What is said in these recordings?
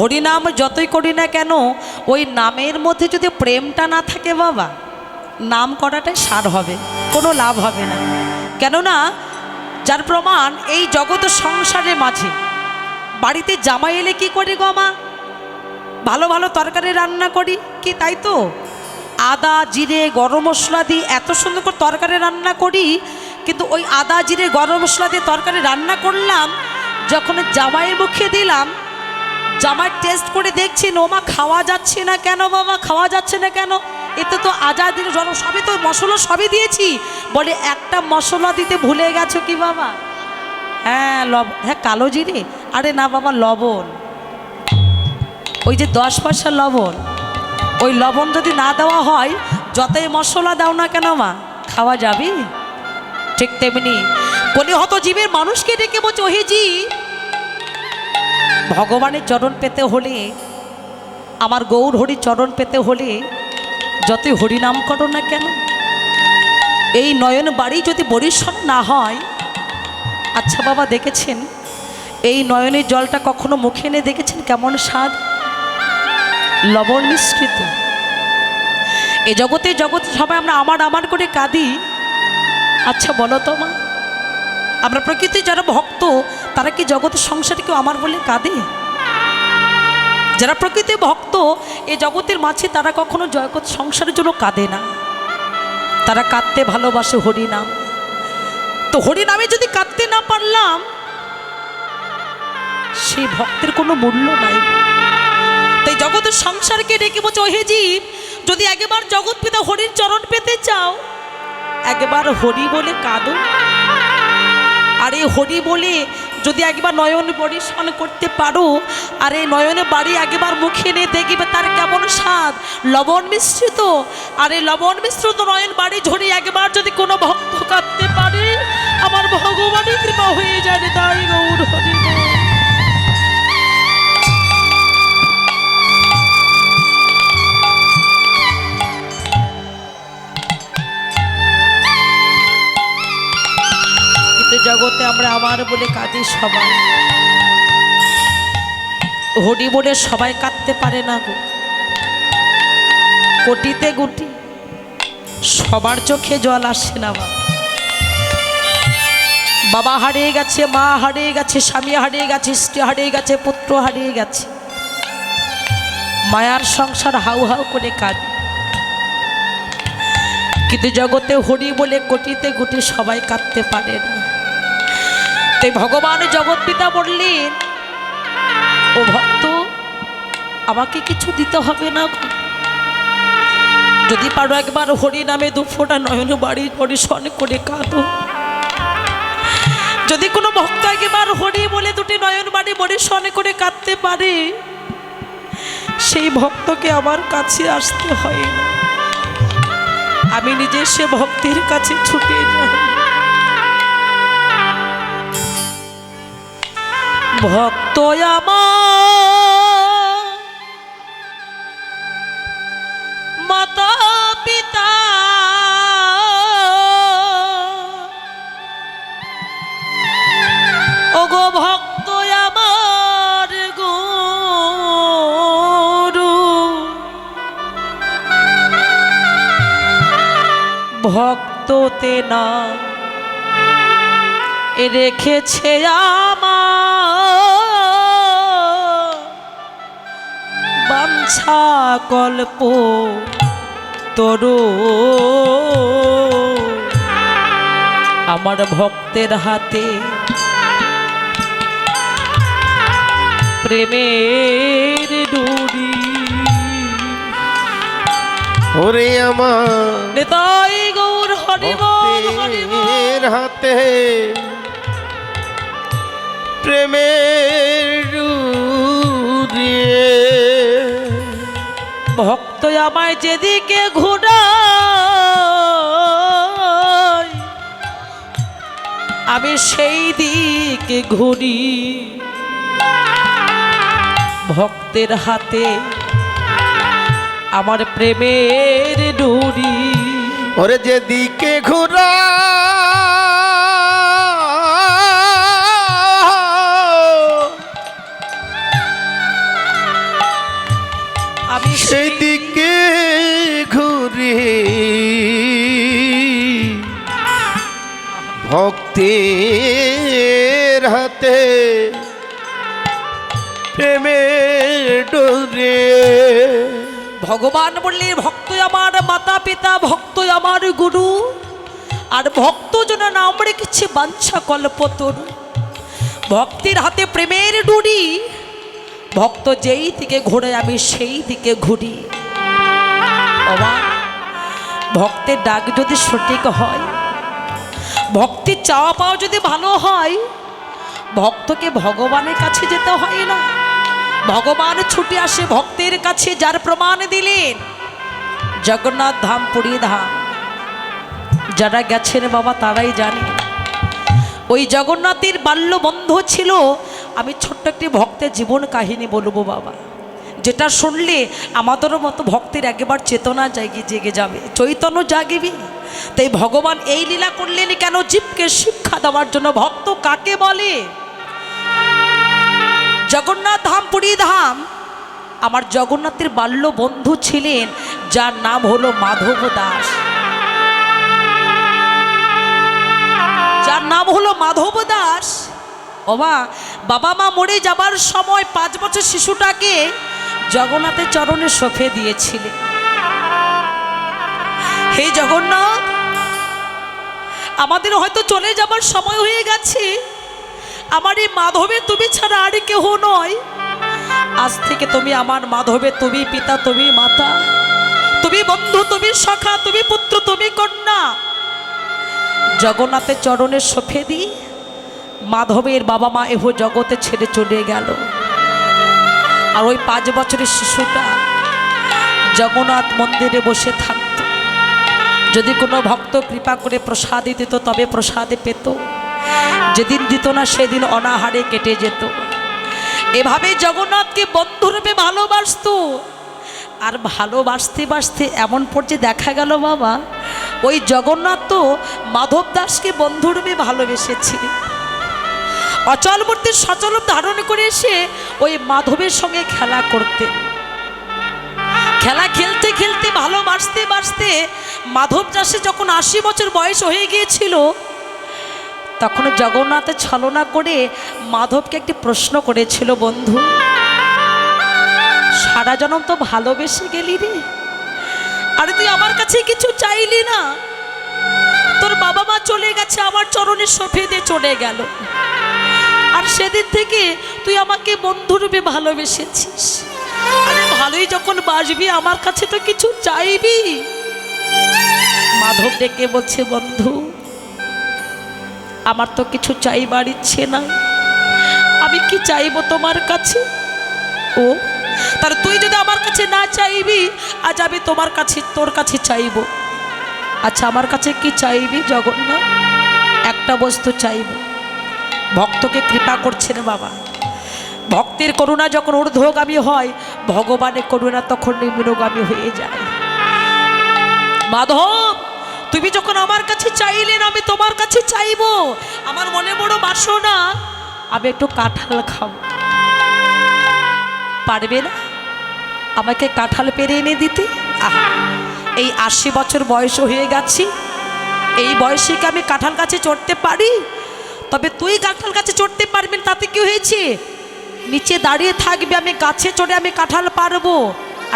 হরিনাম যতই করি না কেন, ওই নামের মধ্যে যদি প্রেমটা না থাকে বাবা, নাম করাটাই সার হবে, কোনো লাভ হবে না। কেননা, যার প্রমাণ এই জগৎ সংসারের মাঝে। বাড়িতে জামাই এলে কী করি গো মা? ভালো ভালো তরকারি রান্না করি, কি তাই তো? আদা, জিরে, গরম মশলা দিয়ে এত সুন্দর করে তরকারি রান্না করি, কিন্তু ওই আদা, জিরে, গরম মশলা দিয়ে তরকারি রান্না করলাম, যখন জামাইয়ের মুখে দিলাম জামাই টেস্ট করে দেখছি, নোমা খাওয়া যাচ্ছে না কেন বাবা? খাওয়া যাচ্ছে না কেন? এতে তো আজা দিলে, জল, সবই তো মশলা সবই দিয়েছি। বলে, একটা মশলা দিতে ভুলে গেছো কি বাবা? হ্যাঁ লব হ্যাঁ কালো জিরে? আরে না বাবা, লবণ। ওই যে দশ পয়সা লবণ। ওই লবণ যদি না দেওয়া হয়, যতই মশলা দাও না কেন মা? খাওয়া যাবে? ঠিক তেমনি। কোনে হত জীবের মানুষকে ডেকে বলছে, ওহে জি ভগবানের চরণ পেতে হলে, আমার গৌর হরি চরণ পেতে হলে, যতই হরিনাম করো না কেন, এই নয়ন বাড়ি যদি বরিশন না হয় আচ্ছা বাবা দেখেছেন, এই নয়নের জলটা কখনো মুখে এনে দেখেছেন কেমন স্বাদ? লবণ মিশ্রিত। এ জগতে জগতে সবাই আমরা আমার আমার করে কাঁদি। আচ্ছা বলো তো মা, আমরা প্রকৃতি যারা ভক্ত তারা কি জগতের সংসারে কেউ আমার বলে কাঁদে? যারা প্রকৃতি ভক্ত, এ জগতের মাঝে তারা কখনো জগৎ সংসারের জন্য কাঁদে না। তারা কাঁদতে ভালোবাসে হরিনাম। তো হরিনামে যদি কাঁদতে না পারলাম সেই ভক্তের কোনো মূল্য নাই। তাই জগতের সংসারকে ডেকে বলছে, ওহে জীব, যদি একবার জগৎ পিতা হরির চরণ পেতে চাও, একবার হরি বলে কাঁদো। আর এই হরি বলে যদি একবার নয়ন পরিশন করতে পারো, আর এই নয়নে বাড়ি একবার মুখে নিয়ে দেখবে তার কেমন স্বাদ। লবণ মিশ্রিত, আর এই লবণ মিশ্রিত নয়ন বাড়ি ঝরে একবার যদি কোনো ভক্ত কাঁদতে পারে, আমার ভগবানের কৃপা হয়ে যাবে তাই গৌর হরি জগতে আমরা আমার বলে কাঁদি সবাই। হরি বলে সবাই কাঁদতে পারে না গো। কোটিতে গুটি, সবার চোখে জল আসে না বাবা। বাবা হারিয়ে গেছে, মা হারিয়ে গেছে, স্বামী হারিয়ে গেছে, স্ত্রী হারিয়ে গেছে, পুত্র হারিয়ে গেছে। মায়ার সংসার হাউ হাউ করে কাঁদে। কিন্তু জগতে হরি বলে কোটিতে গুটি সবাই কাঁদতে পারে না। তাই ভগবান জগৎ পিতা বললেন, ও ভক্ত, আমাকে কিছু দিতে হবে না যদি পারো একবার হরি নামে দু ফোঁটা নয়ন বাড়ির পরিশন করে কাঁদো। যদি কোনো ভক্ত একবার হরি বলে দুটি নয়ন বাড়ি পরিশন করে কাঁদতে পারে, সেই ভক্তকে আমার কাছে আসতে হয় না। আমি নিজে সে ভক্তির কাছে ছুটে যাই। ভক্ত আমার। মাতা পিতা ওগো ভক্ত আমার গুরু। ভক্ততে না রেখেছে আমার। বাঞ্ছা কল্প তরু। আমার ভক্তের হাতে প্রেমের ডুরি। ওরে আমার নেতাই গৌর হরিবল হাতে প্রেমের ভক্ত আমায় যেদিকে ঘুরায় আমি সেই দিকে ঘুরি। ভক্তের হাতে আমার প্রেমের ডুরি। ওরে যেদিকে ঘুরা হাতে প্রেমের ডোরে ভগবান বললে ভক্ত আমার মাতা পিতা ভক্ত আমার গুরু, আর ভক্ত যেন নাম রেখেছে বাঞ্ছা কল্পতর ভক্তির হাতে প্রেমের ডুরি, ভক্ত যেই দিকে ঘোরে, আমি সেই দিকে ঘুরি। ভক্তের ডাক যদি সঠিক হয় ভক্তির চাওয়া পাওয়া যদি ভালো হয়, ভক্তকে ভগবানের কাছে যেতে হয় না। ভগবান ছুটে আসে ভক্তের কাছে, যার প্রমাণ দিলেন জগন্নাথ ধাম পুরী ধাম। যারা গেছেন বাবা, তারাই জানে। ওই জগন্নাথের বাল্য বন্ধু ছিল। আমি ছোট্ট একটি ভক্তের জীবন কাহিনী বলব বাবা। যেটা শুনলে আমাদেরও মতো ভক্তের একবার চেতনা জাগে জেগে যাবে। চৈতন্য জাগিবি? তাই ভগবান এই লীলা করলেন কেন? জীবকে শিক্ষা দেওয়ার জন্য ভক্ত কাকে বলে? জগন্নাথ ধাম, পুরী ধাম। আমার জগন্নাথের বাল্য বন্ধু ছিলেন, যার নাম হলো মাধব দাস। যার নাম হলো মাধব দাস। ওবা বাবা মা মরে যাবার সময় পাঁচ বছর শিশুটাকে জগন্নাথের চরণে সফে দিয়েছিলেন। হে জগন্নাথ, আমাদের হয়তো চলে যাবার সময় হয়ে গেছে। আমার এই মাধবে তুমি ছাড়া আর কেহ নয়। আজ থেকে তুমি আমার মাধবে, তুমি পিতা, তুমি মাতা, তুমি বন্ধু, তুমি সখা, তুমি পুত্র, তুমি কন্যা। জগন্নাথের চরণের সফেদি মাধবের বাবা মা এহ জগতে ছেড়ে চলে গেল। আর ওই পাঁচ বছরের শিশুটা জগন্নাথ মন্দিরে বসে থাকত যদি কোনো ভক্ত কৃপা করে প্রসাদই দিত, তবে প্রসাদে পেত। যেদিন দিত না, সেদিন অনাহারে কেটে যেত। এভাবে জগন্নাথকে বন্ধুরূপে ভালোবাসতো। আর ভালোবাসতে বাসতে এমন পর্যায়ে দেখা গেল, বাবা, ওই জগন্নাথ তো মাধব দাসকে বন্ধুরূপে ভালোবেসেছিল অচল মূর্তির ধারণ করে এসে ওই মাধবের সঙ্গে খেলা করতে খেলা খেলতে খেলতে ভালোবাসতে বাসতে মাধব দাসে যখন আশি বছর বয়স হয়ে গিয়েছিল, তখন জগন্নাথে ছলনা করে মাধবকে একটি প্রশ্ন করেছিল, বন্ধু, সারা জনম তো ভালোবেসে গেলি রে। আরে তুই আমার কাছে কিছু চাইলি না। তোর বাবা মা চলে গেছে, আমার চরণে সফেদে চলে গেল। আর সেদিন থেকে তুই আমাকে বন্ধুরূপে ভালোবেসেছিস। আরে ভালোই যখন বাসবি, আমার কাছে তো কিছু চাইবি। মাধব ডেকে বলছে, বন্ধু, আমার তো কিছু চাইবার ইচ্ছে না আমি কি চাইব তোমার কাছে? ও তার তুই যদি আমার কাছে না চাইবি, আজ আমি তোমার কাছে, তোর কাছে চাইব। আচ্ছা আমার কাছে কি চাইবি, জগন্নাথ? একটা বস্তু চাইব। ভক্তকে কৃপা করছেন বাবা। ভক্তের করুণা যখন ঊর্ধ্বগামী হয় ভগবানের করুণা তখন নিম্নগামী হয়ে যায়। মাধব, তুমি যখন আমার কাছে চাইলেন আমি তোমার কাছে চাইব। আমার মনে বড় বাসনা। আমি একটু কাঁঠাল খাব। পারবে না? আমাকে কাঁঠাল পেরে এনে দিতে? এই আশি বছর বয়স হয়ে গেছি। এই বয়সে কি আমি কাঁঠাল গাছে চড়তে পারি? তবে তুই কাঁঠাল গাছে চড়তে পারবেন তাতে কি হয়েছে? নিচে দাঁড়িয়ে থাকবে, আমি গাছে চড়ে আমি কাঁঠাল পারব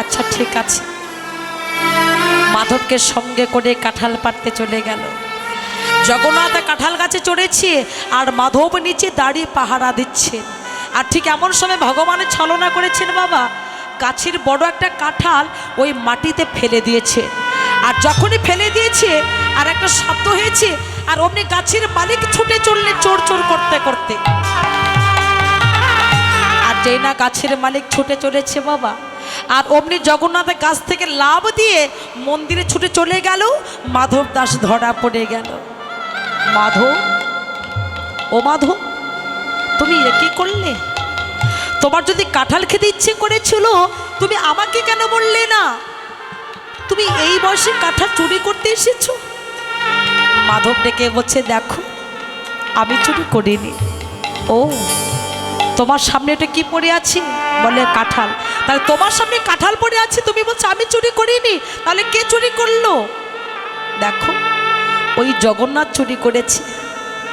আচ্ছা ঠিক আছে। মাধবকে সঙ্গে করে কাঁঠাল পাড়তে চলে গেল। জগন্নাথ কাঁঠাল গাছে চড়েছে আর মাধব নিচে দাঁড়িয়ে পাহারা দিচ্ছে। আর ঠিক এমন সময় ভগবানের ছলনা করেছেন বাবা, গাছের বড় একটা কাঁঠাল ওই মাটিতে ফেলে দিয়েছে। আর যখনই ফেলে দিয়েছে, আর একটা শব্দ হয়েছে, আর অমনি গাছের মালিক ছুটে চললে চোর চোর করতে করতে। যেই না গাছের মালিক ছুটে চলেছে বাবা। আর অমনি জগন্নাথের গাছ থেকে লাভ দিয়ে মন্দিরে ছুটে চলে গেল, মাধব দাস ধরা পড়ে গেল। মাধব? ও মাধব, তুমি এ কি করলে? তোমার যদি কাঁঠাল খেতে ইচ্ছে করেছিল, তুমি আমাকে কেন বললে না? তুমি এই বয়সে কাঁঠাল চুরি করতে এসেছ? মাধব ডেকে বলছে, দেখো, আমি চুরি করিনি। ও তোমার সামনে এটা কি পড়ে আছি? বলে কাঁঠাল। তাহলে তোমার সামনে কাঁঠাল পড়ে আছে? তুমি বলছো, আমি চুরি করিনি। তাহলে কে চুরি করল? দেখো, ওই জগন্নাথ চুরি করেছে।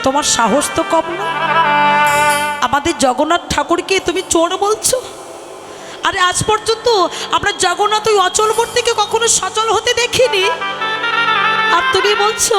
তোমার সাহস তো কম না। আমাদের জগন্নাথ ঠাকুরকে তুমি চোর বলছো? আরে, আজ পর্যন্ত আমরা জগন্নাথ ওই অচল মূর্তিকে কখনো সচল হতে দেখিনি। আর তুমি বলছো